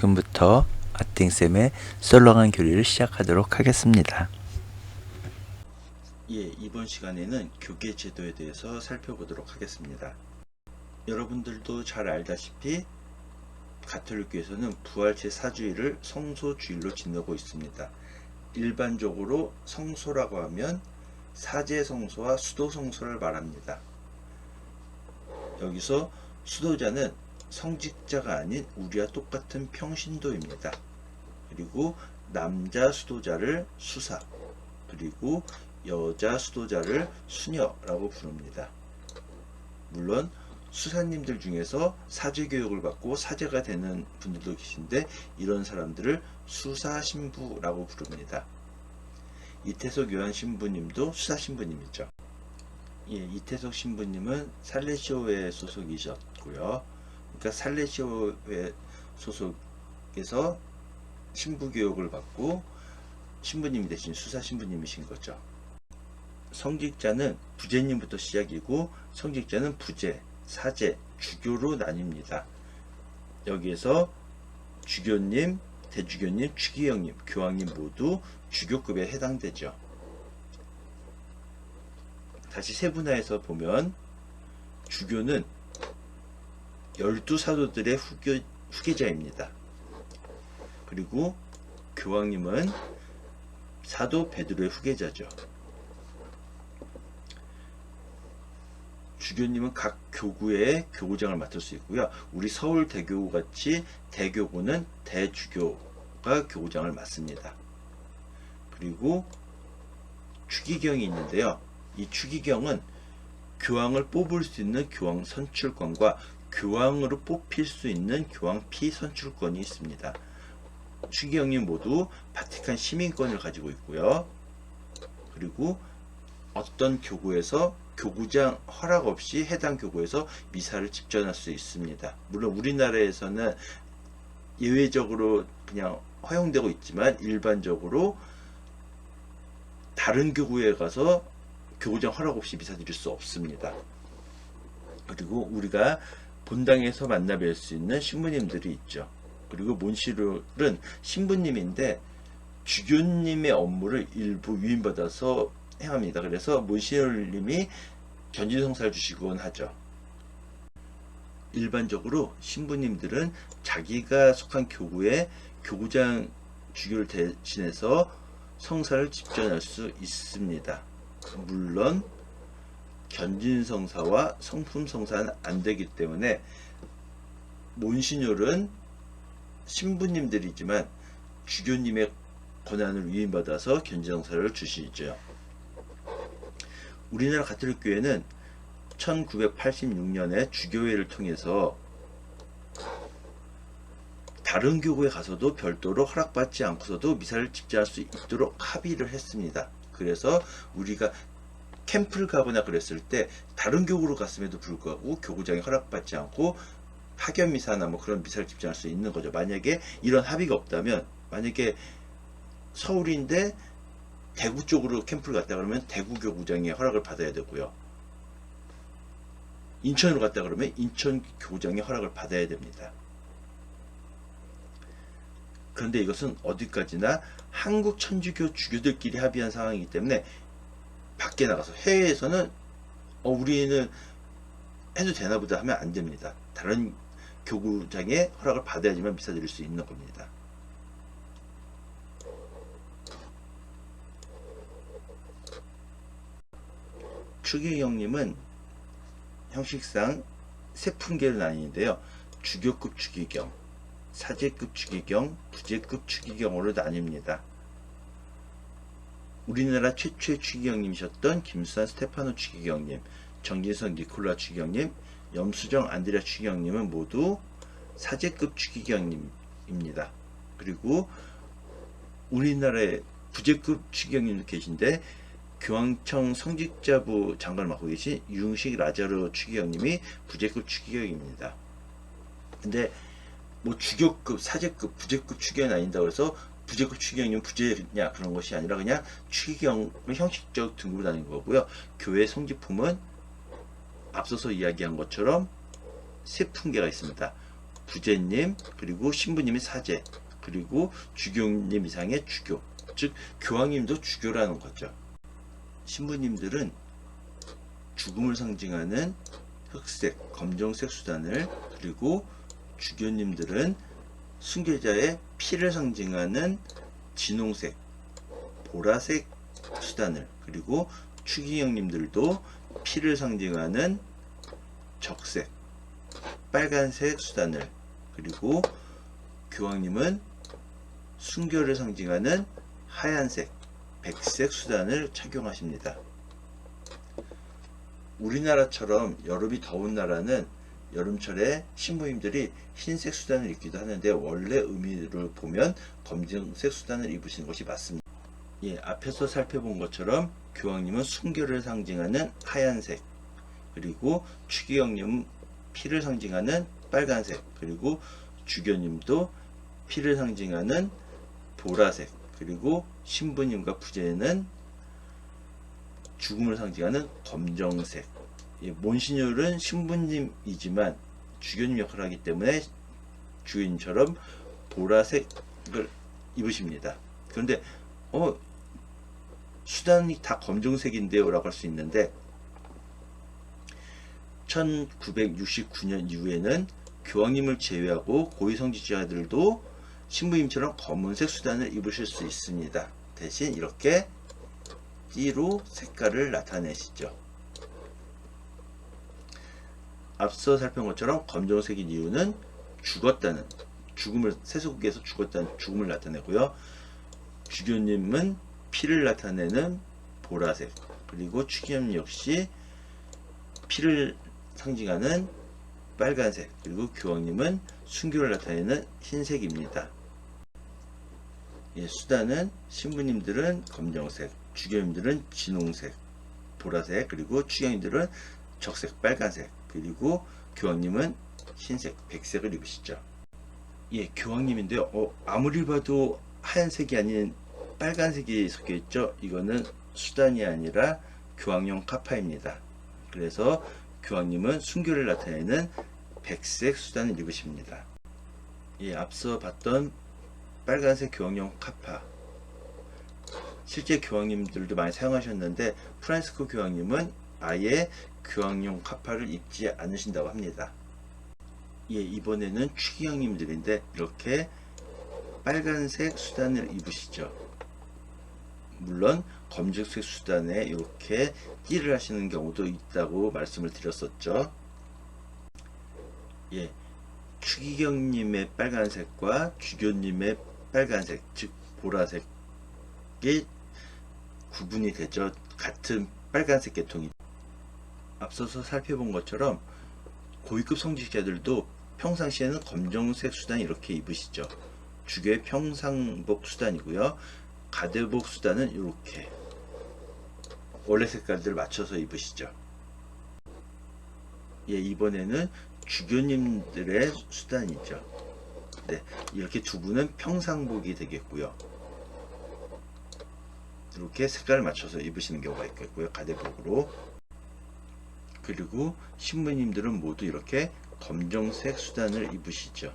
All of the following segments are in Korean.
지금부터 아팅쌤의 썰렁한 교리를 시작하도록 하겠습니다. 예, 이번 시간에는 교계 제도에 대해서 살펴보도록 하겠습니다. 여러분들도 잘 알다시피 가톨릭교에서는 부활 제4주일을 성소주일로 지내고 있습니다. 일반적으로 성소라고 하면 사제성소와 수도성소를 말합니다. 여기서 수도자는 성직자가 아닌 우리와 똑같은 평신도입니다. 그리고 남자 수도자를 수사, 그리고 여자 수도자를 수녀라고 부릅니다. 물론 수사님들 중에서 사제 교육을 받고 사제가 되는 분들도 계신데 이런 사람들을 수사 신부라고 부릅니다. 이태석 요한 신부님도 수사 신부님이죠. 예, 이태석 신부님은 살레시오회 소속이셨고요. 그러니까 살레시오회 소속에서 신부 교육을 받고 신부님이 되신 수사 신부님이신 거죠. 성직자는 부제님부터 시작이고 성직자는 부제, 사제, 주교로 나뉩니다. 여기에서 주교님, 대주교님, 추기경님, 교황님 모두 주교급에 해당되죠. 다시 세분화해서 보면 주교는 열두 사도들의 후교, 후계자입니다. 그리고 교황님은 사도 베드로의 후계자죠. 주교님은 각 교구의 교구장을 맡을 수 있고요. 우리 서울 대교구 같이 대교구는 대주교가 교구장을 맡습니다. 그리고 추기경이 있는데요. 이 추기경은 교황을 뽑을 수 있는 교황 선출권과 교황으로 뽑힐 수 있는 교황 피 선출권이 있습니다. 추기경님 모두 바티칸 시민권을 가지고 있고요. 그리고 어떤 교구에서 교구장 허락 없이 해당 교구에서 미사를 집전할 수 있습니다. 물론 우리나라에서는 예외적으로 그냥 허용되고 있지만 일반적으로 다른 교구에 가서 교구장 허락 없이 미사 드릴 수 없습니다. 그리고 우리가 본당에서 만나 뵐 수 있는 신부님들이 있죠. 그리고 몬시룰은 신부님인데 주교님의 업무를 일부 위임받아서 행합니다. 그래서 몬시룰님이 견지성사를 주시곤 하죠. 일반적으로 신부님들은 자기가 속한 교구에 교구장 주교를 대신해서 성사를 집전할 수 있습니다. 물론 견진성사와 성품성사는 안 되기 때문에 몬시뇰은 신부님들이지만 주교님의 권한을 위임받아서 견진성사를 주시죠. 우리나라 가톨릭 교회는 1986년에 주교회를 통해서 다른 교구에 가서도 별도로 허락받지 않고서도 미사를 집전할 수 있도록 합의를 했습니다. 그래서 우리가 캠프를 가거나 그랬을 때 다른 교구로 갔음에도 불구하고 교구장이 허락받지 않고 파견 미사나 뭐 그런 미사를 집전할 수 있는 거죠. 만약에 이런 합의가 없다면 만약에 서울인데 대구 쪽으로 캠프를 갔다 그러면 대구 교구장의 허락을 받아야 되고요. 인천으로 갔다 그러면 인천 교구장의 허락을 받아야 됩니다. 그런데 이것은 어디까지나 한국 천주교 주교들끼리 합의한 상황이기 때문에 밖에 나가서 해외에서는 어, 우리는 해도 되나 보다 하면 안 됩니다. 다른 교구장의 허락을 받아야지만 미사 드릴 수 있는 겁니다. 추기경님은 형식상 세 품계를 나뉘는데요. 주교급 추기경, 사제급 추기경, 부제급 추기경으로 나뉩니다. 우리나라 최초의 추기경님이셨던 김수환 스테파노 추기경님, 정진석 니콜라 추기경님, 염수정 안드레아 추기경님은 모두 사제급 추기경님입니다. 그리고 우리나라의 부제급 추기경님도 계신데 교황청 성직자부 장관을 맡고 계신 유흥식 라자르 추기경님이 부제급 추기경입니다. 근데 뭐 주교급, 사제급, 부제급 추기경이 나뉜다고 해서 부제급 추기경이면 부제냐 그런 것이 아니라 그냥 추기경을 형식적 등급으로 나뉜 거고요. 교회 성직품은 앞서서 이야기한 것처럼 세 품계가 있습니다. 부제님, 그리고 신부님이 사제, 그리고 주교님 이상의 주교. 즉, 교황님도 주교라는 거죠. 신부님들은 죽음을 상징하는 흑색, 검정색 수단을, 그리고 주교님들은 순교자의 피를 상징하는 진홍색, 보라색 수단을, 그리고 추기경님들도 피를 상징하는 적색, 빨간색 수단을, 그리고 교황님은 순교를 상징하는 하얀색, 백색 수단을 착용하십니다. 우리나라처럼 여름이 더운 나라는 여름철에 신부님들이 흰색 수단을 입기도 하는데 원래 의미를 보면 검정색 수단을 입으시는 것이 맞습니다. 예, 앞에서 살펴본 것처럼 교황님은 순교를 상징하는 하얀색, 그리고 추기경님은 피를 상징하는 빨간색, 그리고 주교님도 피를 상징하는 보라색, 그리고 신부님과 부제는 죽음을 상징하는 검정색. 예, 몬시뉴는 신부님이지만 주교님 역할을 하기 때문에 주인처럼 보라색을 입으십니다. 그런데 어 수단이 다 검정색인데요 라고 할 수 있는데 1969년 이후에는 교황님을 제외하고 고위성직자들도 신부님처럼 검은색 수단을 입으실 수 있습니다. 대신 이렇게 띠로 색깔을 나타내시죠. 앞서 살펴본 것처럼 검정색인 이유는 죽었다는 죽음을 세속에서 죽었다는 죽음을 나타내고요. 주교님은 피를 나타내는 보라색 그리고 추기염 역시 피를 상징하는 빨간색 그리고 교황님은 순교를 나타내는 흰색입니다. 예, 수단은 신부님들은 검정색, 주교님들은 진홍색, 보라색 그리고 추경님들은 적색, 빨간색 그리고 교황님은 흰색, 백색을 입으시죠. 예, 교황님인데요. 어, 아무리 봐도 하얀색이 아닌 빨간색이 섞여 있죠. 이거는 수단이 아니라 교황용 카파입니다. 그래서 교황님은 순교를 나타내는 백색 수단을 입으십니다. 예, 앞서 봤던 빨간색 교황용 카파. 실제 교황님들도 많이 사용하셨는데 프란시스코 교황님은 아예 교황용 카파를 입지 않으신다고 합니다. 예, 이번에는 추기경님들인데 이렇게 빨간색 수단을 입으시죠. 물론 검정색 수단에 이렇게 띠를 하시는 경우도 있다고 말씀을 드렸었죠. 예, 추기경님의 빨간색과 주교님의 빨간색, 즉 보라색이 구분이 되죠. 같은 빨간색 계통이. 앞서서 살펴본 것처럼 고위급 성직자들도 평상시에는 검정색 수단 이렇게 입으시죠. 주교의 평상복 수단이고요. 가대복 수단은 이렇게 원래 색깔들 맞춰서 입으시죠. 예, 이번에는 주교님들의 수단이죠. 네, 이렇게 두 분은 평상복이 되겠고요. 이렇게 색깔을 맞춰서 입으시는 경우가 있겠고요. 가대복으로. 그리고 신부님들은 모두 이렇게 검정색 수단을 입으시죠.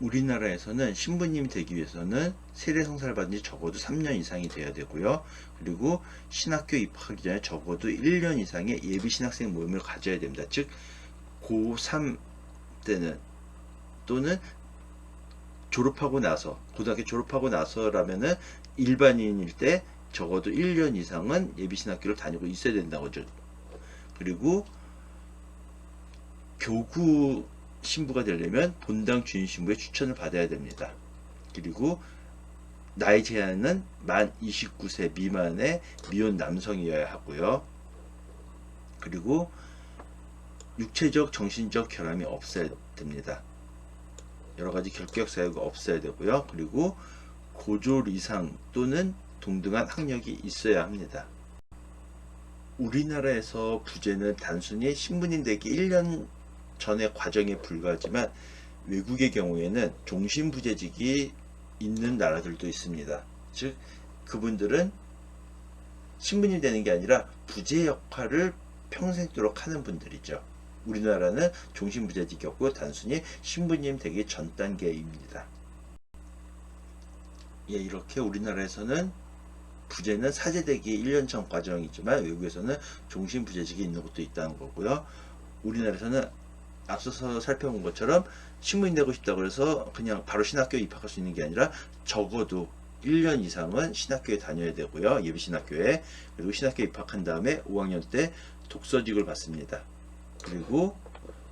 우리나라에서는 신부님이 되기 위해서는 세례 성사를 받은 지 적어도 3년 이상이 돼야 되고요. 그리고 신학교 입학하기 전에 적어도 1년 이상의 예비 신학생 모임을 가져야 됩니다. 즉 고3 때는 또는 졸업하고 나서 고등학교 졸업하고 나서라면은 일반인일 때 적어도 1년 이상은 예비 신학교를 다니고 있어야 된다고 죠. 그리고 교구 신부가 되려면 본당 주인 신부의 추천을 받아야 됩니다. 그리고 나이 제한은 만 29세 미만의 미혼 남성이어야 하고요. 그리고 육체적, 정신적 결함이 없어야 됩니다. 여러 가지 결격 사유가 없어야 되고요. 그리고 고졸 이상 또는 동등한 학력이 있어야 합니다. 우리나라에서 부제는 단순히 신분인 되기 1년 전의 과정에 불과하지만 외국의 경우에는 종신부재직이 있는 나라들도 있습니다. 즉 그분들은 신분이 되는 게 아니라 부재 역할을 평생도록 하는 분들이죠. 우리나라는 종신부재직이었고 단순히 신부님 되기 전 단계입니다. 예, 이렇게 우리나라에서는 부재는 사제되기 1년 전 과정이지만 외국에서는 종신부재직이 있는 곳도 있다는 거고요. 우리나라에서는 앞서서 살펴본 것처럼 신부님 되고 싶다고 해서 그냥 바로 신학교에 입학할 수 있는 게 아니라 적어도 1년 이상은 신학교에 다녀야 되고요. 예비 신학교에. 그리고 신학교에 입학한 다음에 5학년 때 독서직을 받습니다. 그리고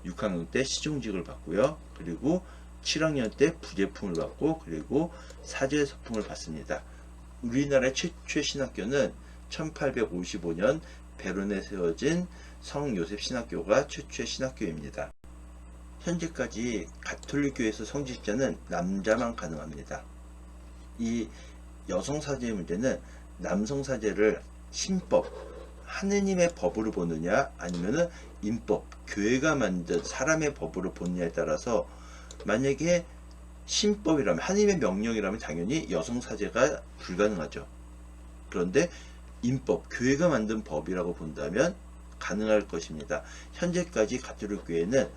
6학년 때 시중직을 받고요. 그리고 7학년 때 부제품을 받고 그리고 사제 서품을 받습니다. 우리나라의 최초의 신학교는 1855년 베론에 세워진 성 요셉 신학교가 최초의 신학교입니다. 현재까지 가톨릭교에서 성직자는 남자만 가능합니다. 이 여성 사제의 문제는 남성 사제를 신법, 하느님의 법으로 보느냐 아니면은 인법, 교회가 만든 사람의 법으로 보느냐에 따라서 만약에 신법이라면 하느님의 명령이라면 당연히 여성 사제가 불가능하죠. 그런데 인법, 교회가 만든 법이라고 본다면 가능할 것입니다. 현재까지 가톨릭 교회는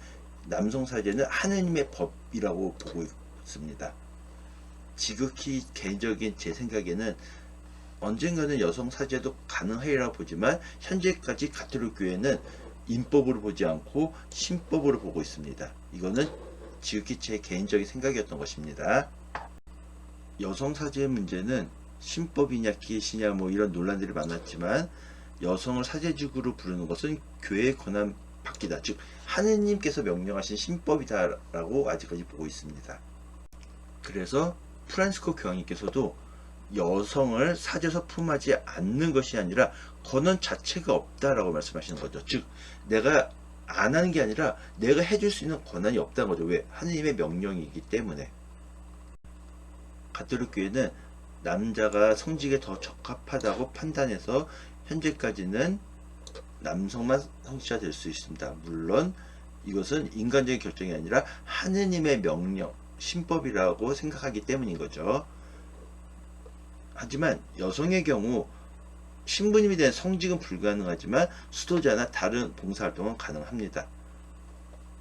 남성 사제는 하느님의 법이라고 보고 있습니다. 지극히 개인적인 제 생각에는 언젠가는 여성 사제도 가능하리라 보지만 현재까지 가톨릭 교회는 인법으로 보지 않고 신법으로 보고 있습니다. 이거는 지극히 제 개인적인 생각이었던 것입니다. 여성 사제의 문제는 신법이냐 기시냐 뭐 이런 논란들이 많았지만 여성을 사제직으로 부르는 것은 교회의 권한 받기다. 즉 하느님께서 명령하신 신법이다라고 아직까지 보고 있습니다. 그래서 프란스코 교황님께서도 여성을 사제서 품하지 않는 것이 아니라 권한 자체가 없다라고 말씀하시는 거죠. 즉 내가 안 하는 게 아니라 내가 해줄 수 있는 권한이 없다는 거죠. 왜? 하느님의 명령이기 때문에. 가톨릭 교회는 남자가 성직에 더 적합하다고 판단해서 현재까지는 남성만 성직자 될 수 있습니다. 물론 이것은 인간적인 결정이 아니라 하느님의 명령, 신법이라고 생각하기 때문인 거죠. 하지만 여성의 경우 신부님이 된 성직은 불가능하지만 수도자나 다른 봉사활동은 가능합니다.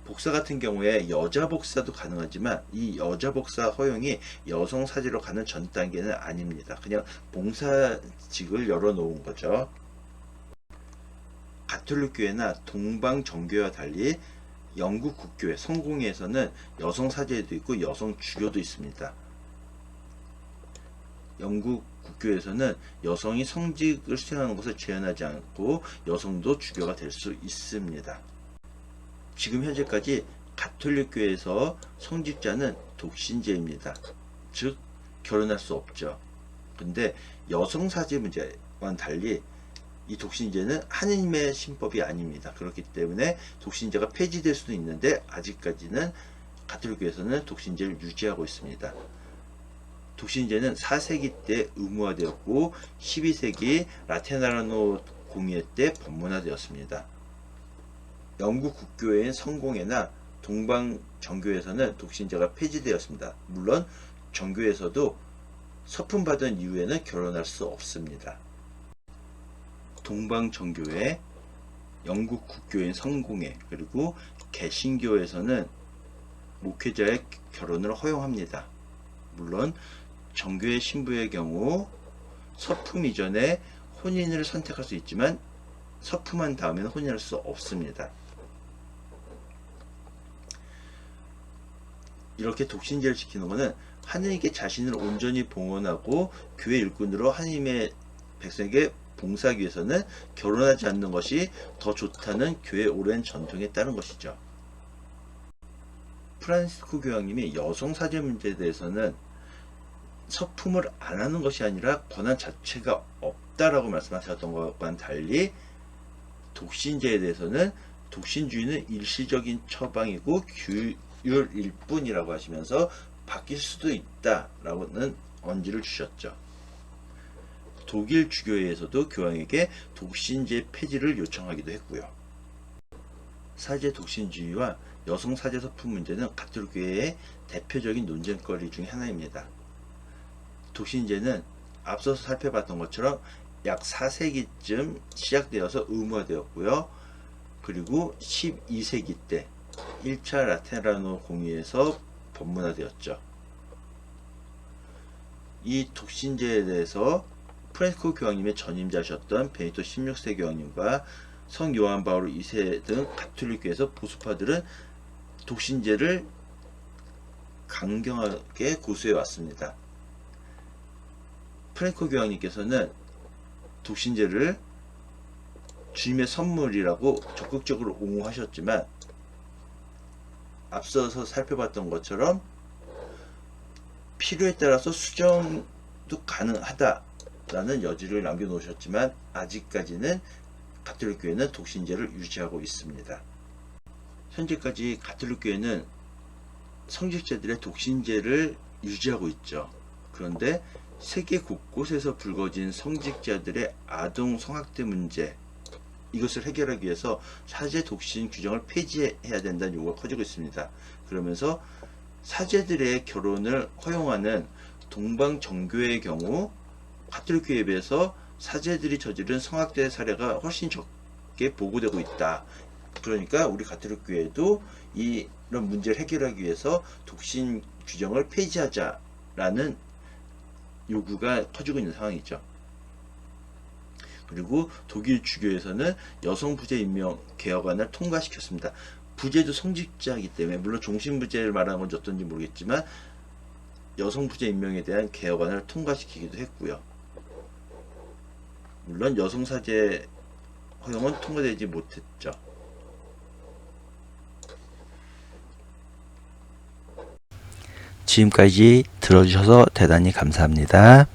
복사 같은 경우에 여자 복사도 가능하지만 이 여자 복사 허용이 여성 사제로 가는 전 단계는 아닙니다. 그냥 봉사직을 열어놓은 거죠. 가톨릭 교회나 동방 정교와 달리 영국 국교회 성공회에서는 여성 사제도 있고 여성 주교도 있습니다. 영국 국교에서는 여성이 성직을 수행하는 것을 제한하지 않고 여성도 주교가 될 수 있습니다. 지금 현재까지 가톨릭 교회에서 성직자는 독신제입니다. 즉 결혼할 수 없죠. 근데 여성 사제 문제와는 달리 이 독신제는 하느님의 신법이 아닙니다. 그렇기 때문에 독신제가 폐지될 수도 있는데 아직까지는 가톨릭교에서는 독신제를 유지하고 있습니다. 독신제는 4세기 때 의무화되었고 12세기 라테나라노 공의회 때 법문화되었습니다. 영국 국교회인 성공회나 동방 정교에서는 독신제가 폐지되었습니다. 물론 정교에서도 서품 받은 이후에는 결혼할 수 없습니다. 동방 정교회, 영국 국교인 성공회, 그리고 개신교에서는 목회자의 결혼을 허용합니다. 물론 정교회 신부의 경우 서품 이전에 혼인을 선택할 수 있지만 서품한 다음에는 혼인할 수 없습니다. 이렇게 독신제를 지키는 것은 하느님께 자신을 온전히 봉헌하고 교회 일꾼으로 하느님의 백성에게 봉사하기 위해서는 결혼하지 않는 것이 더 좋다는 교회 오랜 전통에 따른 것이죠. 프란시스코 교황님이 여성 사제 문제에 대해서는 서품을 안 하는 것이 아니라 권한 자체가 없다라고 말씀하셨던 것과는 달리 독신제에 대해서는 독신주의는 일시적인 처방이고 규율일 뿐이라고 하시면서 바뀔 수도 있다라고는 언지를 주셨죠. 독일 주교회에서도 교황에게 독신제 폐지를 요청하기도 했고요. 사제 독신주의와 여성 사제 서품 문제는 가톨교회의 대표적인 논쟁거리 중 하나입니다. 독신제는 앞서서 살펴봤던 것처럼 약 4세기쯤 시작되어서 의무화되었고요. 그리고 12세기 때 1차 라테라노 공의에서 법문화되었죠. 이 독신제에 대해서 프란시스코 교황님의 전임자셨던 베니토 16세 교황님과 성 요한 바오로 2세 등 가톨릭교에서 보수파들은 독신제를 강경하게 고수해 왔습니다. 프란코 교황님께서는 독신제를 주님의 선물이라고 적극적으로 옹호하셨지만 앞서서 살펴봤던 것처럼 필요에 따라서 수정도 가능하다라는 여지를 남겨놓으셨지만 아직까지는 가톨릭 교회는 독신제를 유지하고 있습니다. 현재까지 가톨릭 교회는 성직자들의 독신제를 유지하고 있죠. 그런데 세계 곳곳에서 불거진 성직자들의 아동 성학대 문제 이것을 해결하기 위해서 사제 독신 규정을 폐지해야 된다는 요구가 커지고 있습니다. 그러면서 사제들의 결혼을 허용하는 동방 정교의 경우 가톨릭 교회에 비해서 사제들이 저지른 성학대 사례가 훨씬 적게 보고되고 있다. 그러니까 우리 가톨릭 교회도 이런 문제를 해결하기 위해서 독신 규정을 폐지하자라는 요구가 커지고 있는 상황이죠. 그리고 독일 주교에서는 여성 부재 임명 개혁안을 통과시켰습니다. 부재도 성직자이기 때문에 물론 종신 부재를 말하는 건지 어떤지 모르겠지만 여성 부재 임명에 대한 개혁안을 통과시키기도 했고요. 물론 여성 사제 허용은 통과되지 못했죠. 지금까지 들어주셔서 대단히 감사합니다.